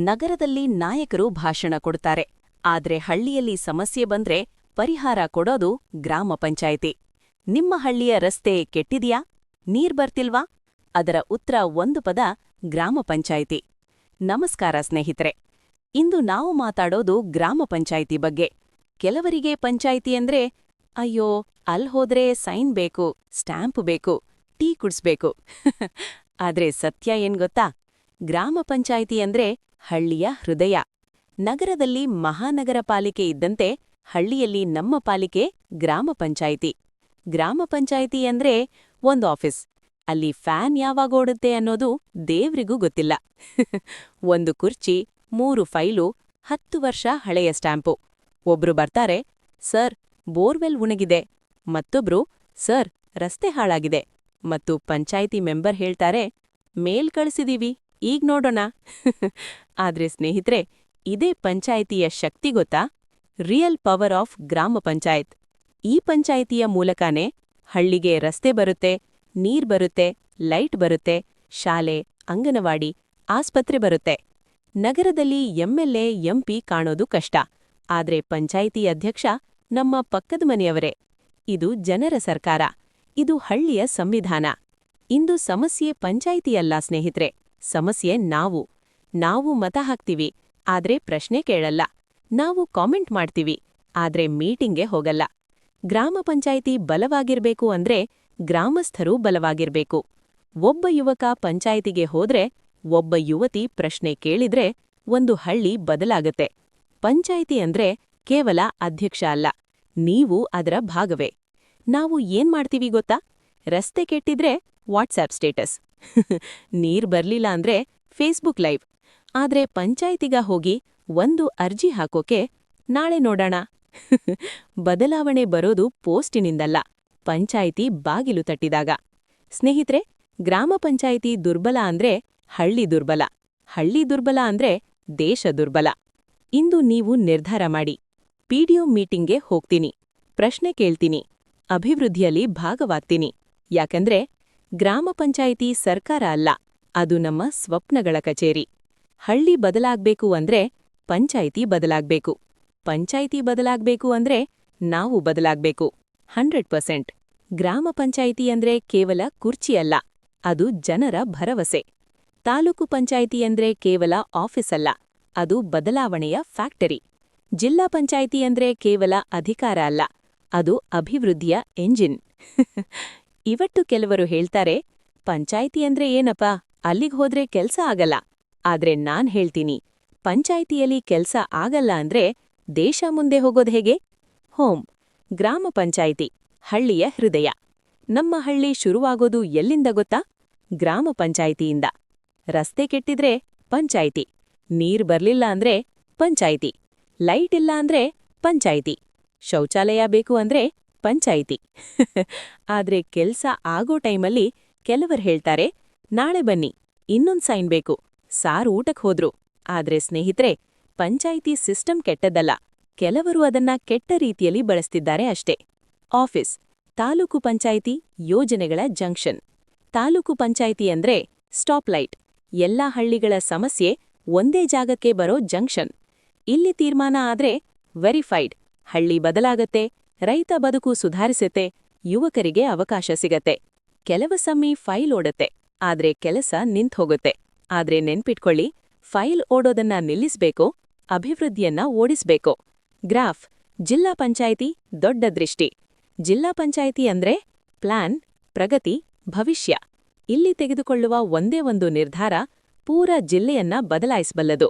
ನಗರದಲ್ಲಿ ನಾಯಕರು ಭಾಷಣ ಕೊಡ್ತಾರೆ. ಆದ್ರೆ ಹಳ್ಳಿಯಲ್ಲಿ ಸಮಸ್ಯೆ ಬಂದ್ರೆ ಪರಿಹಾರ ಕೊಡೋದು ಗ್ರಾಮ ಪಂಚಾಯಿತಿ. ನಿಮ್ಮ ಹಳ್ಳಿಯ ರಸ್ತೆ ಕೆಟ್ಟಿದ್ಯಾ? ನೀರ್ ಬರ್ತಿಲ್ವಾ? ಅದರ ಉತ್ತರ ಒಂದು ಪದ ಗ್ರಾಮ ಪಂಚಾಯಿತಿ. ನಮಸ್ಕಾರ ಸ್ನೇಹಿತರೆ. ಇಂದು ನಾವು ಮಾತಾಡೋದು ಗ್ರಾಮ ಪಂಚಾಯಿತಿ ಬಗ್ಗೆ. ಕೆಲವರಿಗೆ ಪಂಚಾಯಿತಿ ಅಂದ್ರೆ, ಅಯ್ಯೋ, ಅಲ್ ಹೋದ್ರೆ ಸೈನ್ ಬೇಕು, ಸ್ಟ್ಯಾಂಪ್ ಬೇಕು, ಟೀ ಕುಡಿಸ್ಬೇಕು. ಆದ್ರೆ ಸತ್ಯ ಏನ್ ಗೊತ್ತಾ? ಗ್ರಾಮ ಪಂಚಾಯಿತಿ ಅಂದ್ರೆ ಹಳ್ಳಿಯ ಹೃದಯ. ನಗರದಲ್ಲಿ ಮಹಾನಗರ ಪಾಲಿಕೆ ಇದ್ದಂತೆ ಹಳ್ಳಿಯಲ್ಲಿ ನಮ್ಮ ಪಾಲಿಕೆ ಗ್ರಾಮ ಪಂಚಾಯಿತಿ. ಗ್ರಾಮ ಪಂಚಾಯಿತಿ ಅಂದ್ರೆ ಒಂದು ಆಫೀಸ್. ಅಲ್ಲಿ ಫ್ಯಾನ್ ಯಾವಾಗ ಓಡುತ್ತೆ ಅನ್ನೋದು ದೇವ್ರಿಗೂ ಗೊತ್ತಿಲ್ಲ. ಒಂದು ಕುರ್ಚಿ, ಮೂರು ಫೈಲು, ಹತ್ತು ವರ್ಷ ಹಳೆಯ ಸ್ಟ್ಯಾಂಪು. ಒಬ್ರು ಬರ್ತಾರೆ, ಸರ್, ಬೋರ್ವೆಲ್ ಉಣಗಿದೆ. ಮತ್ತೊಬ್ರು, ಸರ್, ರಸ್ತೆ ಹಾಳಾಗಿದೆ. ಮತ್ತು ಪಂಚಾಯಿತಿ ಮೆಂಬರ್ ಹೇಳ್ತಾರೆ, ಮೇಲ್ ಕಳಿಸಿದೀವಿ. ಈಗ ನೋಡೋಣ. ಆದ್ರೆ ಸ್ನೇಹಿತರೆ, ಇದೇ ಪಂಚಾಯಿತಿಯ ಶಕ್ತಿ ಗೊತ್ತಾ? ರಿಯಲ್ ಪವರ್ ಆಫ್ ಗ್ರಾಮ ಪಂಚಾಯತ್. ಈ ಪಂಚಾಯಿತಿಯ ಮೂಲಕನೇ ಹಳ್ಳಿಗೆ ರಸ್ತೆ ಬರುತ್ತೆ, ನೀರ್ ಬರುತ್ತೆ, ಲೈಟ್ ಬರುತ್ತೆ, ಶಾಲೆ, ಅಂಗನವಾಡಿ, ಆಸ್ಪತ್ರೆ ಬರುತ್ತೆ. ನಗರದಲ್ಲಿ ಎಂಎಲ್ಎ, ಎಂಪಿ ಕಾಣೋದು ಕಷ್ಟ. ಆದ್ರೆ ಪಂಚಾಯಿತಿ ಅಧ್ಯಕ್ಷ ನಮ್ಮ ಪಕ್ಕದ ಮನೆಯವರೇ. ಇದು ಜನರ ಸರ್ಕಾರ. ಇದು ಹಳ್ಳಿಯ ಸಂವಿಧಾನ. ಇಂದು ಸಮಸ್ಯೆ ಪಂಚಾಯಿತಿಯಲ್ಲ ಸ್ನೇಹಿತ್ರೆ. ಸಮಸ್ಯೆ ನಾವು. ನಾವು ಮತ ಹಾಕ್ತೀವಿ. ಆದ್ರೆ ಪ್ರಶ್ನೆ ಕೇಳಲ್ಲ. ನಾವು ಕಾಮೆಂಟ್ ಮಾಡ್ತೀವಿ. ಆದ್ರೆ ಮೀಟಿಂಗ್ಗೆ ಹೋಗಲ್ಲ. ಗ್ರಾಮ ಪಂಚಾಯಿತಿ ಬಲವಾಗಿರ್ಬೇಕು ಅಂದ್ರೆ ಗ್ರಾಮಸ್ಥರು ಬಲವಾಗಿರ್ಬೇಕು. ಒಬ್ಬ ಯುವಕ ಪಂಚಾಯಿತಿಗೆ ಹೋದ್ರೆ ಒಬ್ಬ ಯುವತಿ ಪ್ರಶ್ನೆ ಕೇಳಿದ್ರೆ ಒಂದು ಹಳ್ಳಿ ಬದಲಾಗತ್ತೆ. ಪಂಚಾಯಿತಿ ಅಂದ್ರೆ ಕೇವಲ ಅಧ್ಯಕ್ಷ ಅಲ್ಲ. ನೀವು ಅದರ ಭಾಗವೇ. ನಾವು ಏನ್ ಮಾಡ್ತೀವಿ ಗೊತ್ತಾ? ರಸ್ತೆ ಕೆಟ್ಟಿದ್ರೆ ವಾಟ್ಸ್ಆ್ಯಪ್ ಸ್ಟೇಟಸ್. ನೀರ್ ಬರ್ಲಿಲ್ಲ ಅಂದ್ರೆ ಫೇಸ್ಬುಕ್ ಲೈವ್ ಆದ್ರೆ ಪಂಚಾಯಿತಿಗ ಹೋಗಿ ಒಂದು ಅರ್ಜಿ ಹಾಕೋಕೆ ನಾಳೆ ನೋಡೋಣ. ಬದಲಾವಣೆ ಬರೋದು ಪೋಸ್ಟಿನಿಂದಲ್ಲ, ಪಂಚಾಯಿತಿ ಬಾಗಿಲು ತಟ್ಟಿದಾಗ. ಸ್ನೇಹಿತ್ರೆ, ಗ್ರಾಮ ಪಂಚಾಯಿತಿ ದುರ್ಬಲ ಅಂದ್ರೆ ಹಳ್ಳಿ ದುರ್ಬಲ. ಹಳ್ಳಿ ದುರ್ಬಲ ಅಂದ್ರೆ ದೇಶ ದುರ್ಬಲ. ಇಂದು ನೀವು ನಿರ್ಧಾರ ಮಾಡಿ. ಪಿಡಿಒ ಮೀಟಿಂಗ್ಗೆ ಹೋಗ್ತೀನಿ. ಪ್ರಶ್ನೆ ಕೇಳ್ತೀನಿ. ಅಭಿವೃದ್ಧಿಯಲ್ಲಿ ಭಾಗವಾಗ್ತೀನಿ. ಯಾಕಂದ್ರೆ ಗ್ರಾಮ ಪಂಚಾಯಿತಿ ಸರ್ಕಾರ ಅಲ್ಲ, ಅದು ನಮ್ಮ ಸ್ವಪ್ನಗಳ ಕಚೇರಿ. ಹಳ್ಳಿ ಬದಲಾಗ್ಬೇಕು ಅಂದ್ರೆ ಪಂಚಾಯಿತಿ ಬದಲಾಗ್ಬೇಕು. ಪಂಚಾಯಿತಿ ಬದಲಾಗ್ಬೇಕು ಅಂದ್ರೆ ನಾವು ಬದಲಾಗ್ಬೇಕು. Hundred percent. ಗ್ರಾಮ ಪಂಚಾಯಿತಿ ಅಂದ್ರೆ ಕೇವಲ ಕುರ್ಚಿಯಲ್ಲ ಅದು ಜನರ ಭರವಸೆ. ತಾಲೂಕು ಪಂಚಾಯಿತಿ ಅಂದ್ರೆ ಕೇವಲ ಆಫೀಸ್ ಅಲ್ಲ, ಅದು ಬದಲಾವಣೆಯ ಫ್ಯಾಕ್ಟರಿ. ಜಿಲ್ಲಾ ಪಂಚಾಯಿತಿ ಅಂದ್ರೆ ಕೇವಲ ಅಧಿಕಾರ ಅಲ್ಲ, ಅದು ಅಭಿವೃದ್ಧಿಯ ಎಂಜಿನ್. ಇವತ್ತು ಕೆಲವರು ಹೇಳ್ತಾರೆ, ಪಂಚಾಯಿತಿ ಅಂದ್ರೆ ಏನಪ್ಪ? ಅಲ್ಲಿಗ್ ಹೋದ್ರೆ ಕೆಲ್ಸ ಆಗಲ್ಲ. ಆದ್ರೆ ನಾನ್ ಹೇಳ್ತೀನಿ, ಪಂಚಾಯಿತಿಯಲ್ಲಿ ಕೆಲ್ಸ ಆಗಲ್ಲ ಅಂದ್ರೆ ದೇಶ ಮುಂದೆ ಹೋಗೋದ್ ಹೇಗೆ? ಹೋಮ್, ಗ್ರಾಮ ಪಂಚಾಯಿತಿ, ಹಳ್ಳಿಯ ಹೃದಯ. ನಮ್ಮ ಹಳ್ಳಿ ಶುರುವಾಗೋದು ಎಲ್ಲಿಂದ ಗೊತ್ತಾ? ಗ್ರಾಮ ಪಂಚಾಯಿತಿಯಿಂದ. ರಸ್ತೆ ಕೆಟ್ಟಿದ್ರೆ ಪಂಚಾಯಿತಿ, ನೀರ್ ಬರ್ಲಿಲ್ಲ ಅಂದ್ರೆ ಪಂಚಾಯಿತಿ, ಲೈಟ್ ಇಲ್ಲ ಅಂದ್ರೆ ಪಂಚಾಯಿತಿ, ಶೌಚಾಲಯ ಬೇಕು ಅಂದ್ರೆ ಪಂಚಾಯಿತಿ. ಆದ್ರೆ ಕೆಲ್ಸ ಆಗೋ ಟೈಮಲ್ಲಿ ಕೆಲವರು ಹೇಳ್ತಾರೆ, ನಾಳೆ ಬನ್ನಿ, ಇನ್ನೊಂದ್ ಸೈನ್ ಬೇಕು. ಸಾರ್ ಊಟಕ್ ಹೋದ್ರು. ಆದ್ರೆ ಸ್ನೇಹಿತರೆ, ಪಂಚಾಯಿತಿ ಸಿಸ್ಟಮ್ ಕೆಟ್ಟದ್ದಲ್ಲ. ಕೆಲವರು ಅದನ್ನ ಕೆಟ್ಟ ರೀತಿಯಲ್ಲಿ ಬಳಸ್ತಿದ್ದಾರೆ ಅಷ್ಟೇ. ಆಫೀಸ್, ತಾಲೂಕು ಪಂಚಾಯಿತಿ ಯೋಜನೆಗಳ ಜಂಕ್ಷನ್. ತಾಲೂಕು ಪಂಚಾಯಿತಿ ಅಂದ್ರೆ ಸ್ಟಾಪ್ ಲೈಟ್. ಎಲ್ಲಾ ಹಳ್ಳಿಗಳ ಸಮಸ್ಯೆ ಒಂದೇ ಜಾಗಕ್ಕೆ ಬರೋ ಜಂಕ್ಷನ್. ಇಲ್ಲಿ ತೀರ್ಮಾನ ಆದ್ರೆ ವೆರಿಫೈಡ್. ಹಳ್ಳಿ ಬದಲಾಗತ್ತೆ ರೈತ ಬದುಕು ಸುಧಾರಿಸತ್ತೆ, ಯುವಕರಿಗೆ ಅವಕಾಶ ಸಿಗತ್ತೆ. ಕೆಲವಸಮ್ಮಿ ಫೈಲ್ ಓಡತ್ತೆ, ಆದ್ರೆ ಕೆಲಸ ನಿಂತ್ ಹೋಗುತ್ತೆ. ಆದ್ರೆ ನೆನ್ಪಿಟ್ಕೊಳ್ಳಿ, ಫೈಲ್ ಓಡೋದನ್ನ ನಿಲ್ಲಿಸ್ಬೇಕು, ಅಭಿವೃದ್ಧಿಯನ್ನ ಓಡಿಸ್ಬೇಕು. ಗ್ರಾಫ್, ಜಿಲ್ಲಾ ಪಂಚಾಯಿತಿ ದೊಡ್ಡ ದೃಷ್ಟಿ. ಜಿಲ್ಲಾ ಪಂಚಾಯಿತಿ ಅಂದ್ರೆ ಪ್ಲಾನ್, ಪ್ರಗತಿ, ಭವಿಷ್ಯ. ಇಲ್ಲಿ ತೆಗೆದುಕೊಳ್ಳುವ ಒಂದೇ ಒಂದು ನಿರ್ಧಾರ ಪೂರ ಜಿಲ್ಲೆಯನ್ನ ಬದಲಾಯಿಸಬಲ್ಲದು.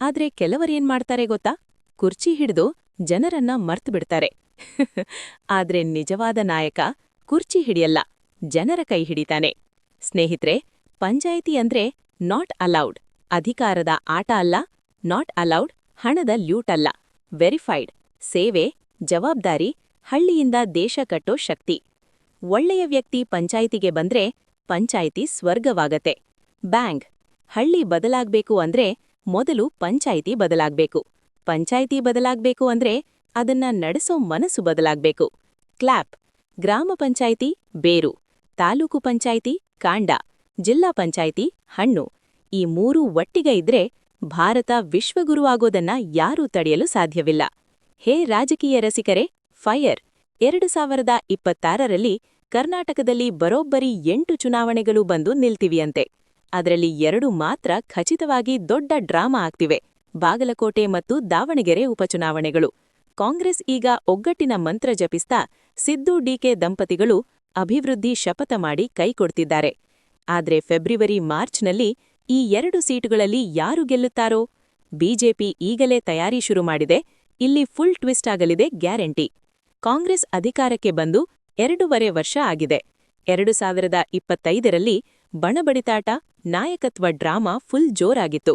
ಆದ್ರೆ ಕೆಲವರೇನ್ ಮಾಡ್ತಾರೆ ಗೊತ್ತಾ? ಕುರ್ಚಿ ಹಿಡಿದು ಜನರನ್ನ ಮರ್ತ್ಬಿಡ್ತಾರೆ. ಆದ್ರೆ ನಿಜವಾದ ನಾಯಕ ಕುರ್ಚಿ ಹಿಡಿಯಲ್ಲ, ಜನರ ಕೈ ಹಿಡಿತಾನೆ. ಸ್ನೇಹಿತರೆ, ಪಂಚಾಯಿತಿ ಅಂದ್ರೆ ನಾಟ್ ಅಲೌಡ್ ಅಧಿಕಾರದ ಆಟ ಅಲ್ಲ ನಾಟ್ ಅಲೌಡ್ ಹಣದ ಲ್ಯೂಟ್ ಅಲ್ಲ. ವೆರಿಫೈಡ್ ಸೇವೆ, ಜವಾಬ್ದಾರಿ, ಹಳ್ಳಿಯಿಂದ ದೇಶ ಕಟ್ಟೋ ಶಕ್ತಿ. ಒಳ್ಳೆಯ ವ್ಯಕ್ತಿ ಪಂಚಾಯಿತಿಗೆ ಬಂದ್ರೆ ಪಂಚಾಯಿತಿ ಸ್ವರ್ಗವಾಗತ್ತೆ. ಬ್ಯಾಂಕ್. ಹಳ್ಳಿ ಬದಲಾಗ್ಬೇಕು ಅಂದ್ರೆ ಮೊದಲು ಪಂಚಾಯಿತಿ ಬದಲಾಗ್ಬೇಕು. ಪಂಚಾಯಿತಿ ಬದಲಾಗ್ಬೇಕು ಅಂದ್ರೆ ಅದನ್ನ ನಡೆಸೋ ಮನಸ್ಸು ಬದಲಾಗ್ಬೇಕು. ಕ್ಲಾಪ್, ಗ್ರಾಮ ಪಂಚಾಯಿತಿ, ಬೇರು, ತಾಲೂಕು ಪಂಚಾಯಿತಿ, ಕಾಂಡ, ಜಿಲ್ಲಾ ಪಂಚಾಯಿತಿ, ಹಣ್ಣು ಈ ಮೂರೂ ಒಟ್ಟಿಗೆ ಇದ್ರೆ ಭಾರತ ವಿಶ್ವಗುರು ಆಗೋದನ್ನ ಯಾರೂ ತಡೆಯಲು ಸಾಧ್ಯವಿಲ್ಲ. ಹೇ ರಾಜಕೀಯ ರಸಿಕರೇ ಫೈರ್ ಎರಡು ಸಾವಿರದ ಇಪ್ಪತ್ತಾರರಲ್ಲಿ ಕರ್ನಾಟಕದಲ್ಲಿ ಬರೋಬ್ಬರಿ ಎಂಟು ಚುನಾವಣೆಗಳು ಬಂದು ನಿಲ್ತಿವಿಯಂತೆ. ಅದರಲ್ಲಿ ಎರಡು ಮಾತ್ರ ಖಚಿತವಾಗಿ ದೊಡ್ಡ ಡ್ರಾಮಾ ಆಗ್ತಿವೆ. ಬಾಗಲಕೋಟೆ ಮತ್ತು ದಾವಣಗೆರೆ ಉಪಚುನಾವಣೆಗಳು. ಕಾಂಗ್ರೆಸ್ ಈಗ ಒಗ್ಗಟ್ಟಿನ ಮಂತ್ರ ಜಪಿಸ್ತಾ ಸಿದ್ದು ಡಿಕೆ ದಂಪತಿಗಳು ಅಭಿವೃದ್ಧಿ ಶಪಥ ಮಾಡಿ ಕೈಕೊಡ್ತಿದ್ದಾರೆ ಆದ್ರೆ ಫೆಬ್ರವರಿ ಮಾರ್ಚ್ನಲ್ಲಿ ಈ ಎರಡು ಸೀಟುಗಳಲ್ಲಿ ಯಾರು ಗೆಲ್ಲುತ್ತಾರೋ? ಬಿಜೆಪಿ ಈಗಲೇ ತಯಾರಿ ಶುರು ಮಾಡಿದೆ. ಇಲ್ಲಿ ಫುಲ್ ಟ್ವಿಸ್ಟ್ ಆಗಲಿದೆ ಗ್ಯಾರಂಟಿ. ಕಾಂಗ್ರೆಸ್ ಅಧಿಕಾರಕ್ಕೆ ಬಂದು ಎರಡೂವರೆ ವರ್ಷ ಆಗಿದೆ. ಎರಡು ಸಾವಿರದ ಇಪ್ಪತ್ತೈದರಲ್ಲಿ ಬಣಬಡಿತಾಟ, ನಾಯಕತ್ವ ಡ್ರಾಮಾ ಫುಲ್ ಜೋರಾಗಿತ್ತು.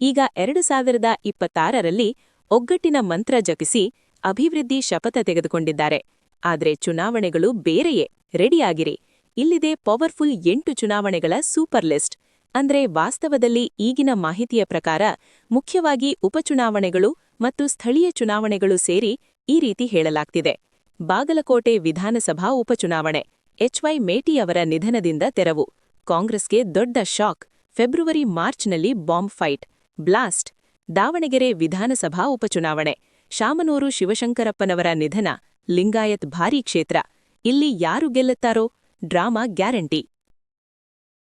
ಈಗ ಎರಡು ಸಾವಿರದ ಇಪ್ಪತ್ತಾರರಲ್ಲಿ ಒಗ್ಗಟ್ಟಿನ ಮಂತ್ರ ಜಪಿಸಿ ಅಭಿವೃದ್ಧಿ ಶಪಥ ತೆಗೆದುಕೊಂಡಿದ್ದಾರೆ. ಆದರೆ ಚುನಾವಣೆಗಳು ಬೇರೆಯೇ. ರೆಡಿಯಾಗಿರಿ. ಇಲ್ಲಿದೆ ಪವರ್ಫುಲ್ ಎಂಟು ಚುನಾವಣೆಗಳ ಸೂಪರ್ ಲಿಸ್ಟ್. ಅಂದ್ರೆ ವಾಸ್ತವದಲ್ಲಿ ಈಗಿನ ಮಾಹಿತಿಯ ಪ್ರಕಾರ ಮುಖ್ಯವಾಗಿ ಉಪಚುನಾವಣೆಗಳು ಮತ್ತು ಸ್ಥಳೀಯ ಚುನಾವಣೆಗಳು ಸೇರಿ ಈ ರೀತಿ ಹೇಳಲಾಗ್ತಿದೆ. ಬಾಗಲಕೋಟೆ ವಿಧಾನಸಭಾ ಉಪಚುನಾವಣೆ. ಎಚ್ವೈ ಮೇಟಿ ಅವರ ನಿಧನದಿಂದ ತೆರವು. ಕಾಂಗ್ರೆಸ್ಗೆ ದೊಡ್ಡ ಶಾಕ್. ಫೆಬ್ರವರಿ ಮಾರ್ಚ್ನಲ್ಲಿ ಬಾಂಬ್ ಫೈಟ್. ಬ್ಲಾಸ್ಟ್. ದಾವಣಗೆರೆ ವಿಧಾನಸಭಾ ಉಪಚುನಾವಣೆ. ಶಾಮನೂರು ಶಿವಶಂಕರಪ್ಪನವರ ನಿಧನ ಲಿಂಗಾಯತ್ ಭಾರೀ ಕ್ಷೇತ್ರ. ಇಲ್ಲಿ ಯಾರು ಗೆಲ್ಲುತ್ತಾರೋ ಡ್ರಾಮಾ ಗ್ಯಾರಂಟಿ.